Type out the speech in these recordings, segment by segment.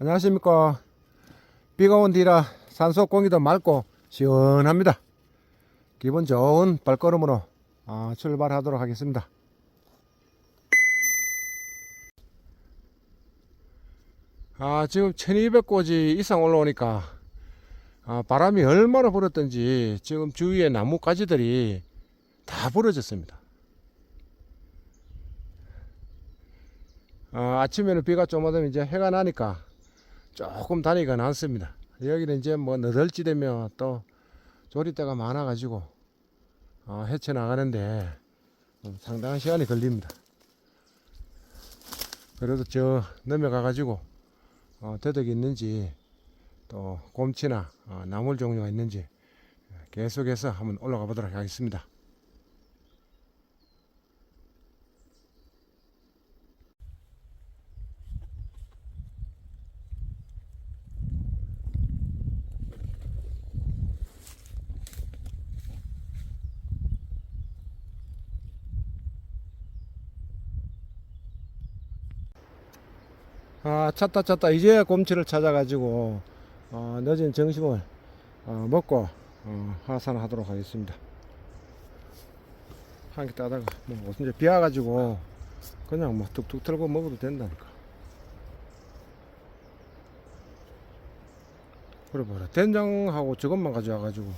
안녕하십니까. 비가 온 뒤라 산소 공기도 맑고 시원합니다. 기분 좋은 발걸음으로 아, 출발하도록 하겠습니다. 아, 지금 1200고지 이상 올라오니까 아, 바람이 얼마나 불었던지 지금 주위에 나뭇가지들이 다 부러졌습니다. 아, 아침에는 비가 좀 오면 이제 해가 나니까 조금 다니기가 낫습니다. 여기는 이제 뭐 너덜지대며 또 조리대가 많아가지고 어, 헤쳐 나가는데 좀 상당한 시간이 걸립니다. 그래도 저 넘어가가지고 어, 더덕이 있는지 또 곰치나 어, 나물 종류가 있는지 계속해서 한번 올라가 보도록 하겠습니다. 아, 찾다 찾다 이제 곰치를 찾아가지고 어, 늦은 점심을 어, 먹고 어, 하산하도록 하겠습니다. 한개 따다가 뭐 이제 비 와가지고 그냥 뭐 뚝뚝 틀고 먹어도 된다니까. 그래 봐라 된장하고 저것만 가져와가지고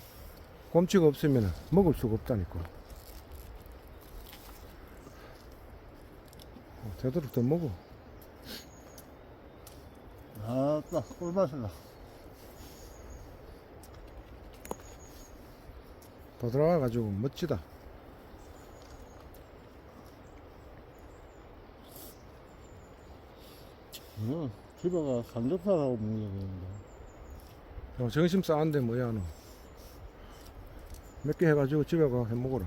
곰치가 없으면 먹을 수가 없다니까. 어, 제대로 더 먹어. 아따 꿀맛이다 더 들어가가지고 멋지다. 응 집에 가 삼겹살하고 먹는 거는데 어, 정심 싸는데 뭐야 너. 몇 개 해가지고 집에 가 해 먹어라.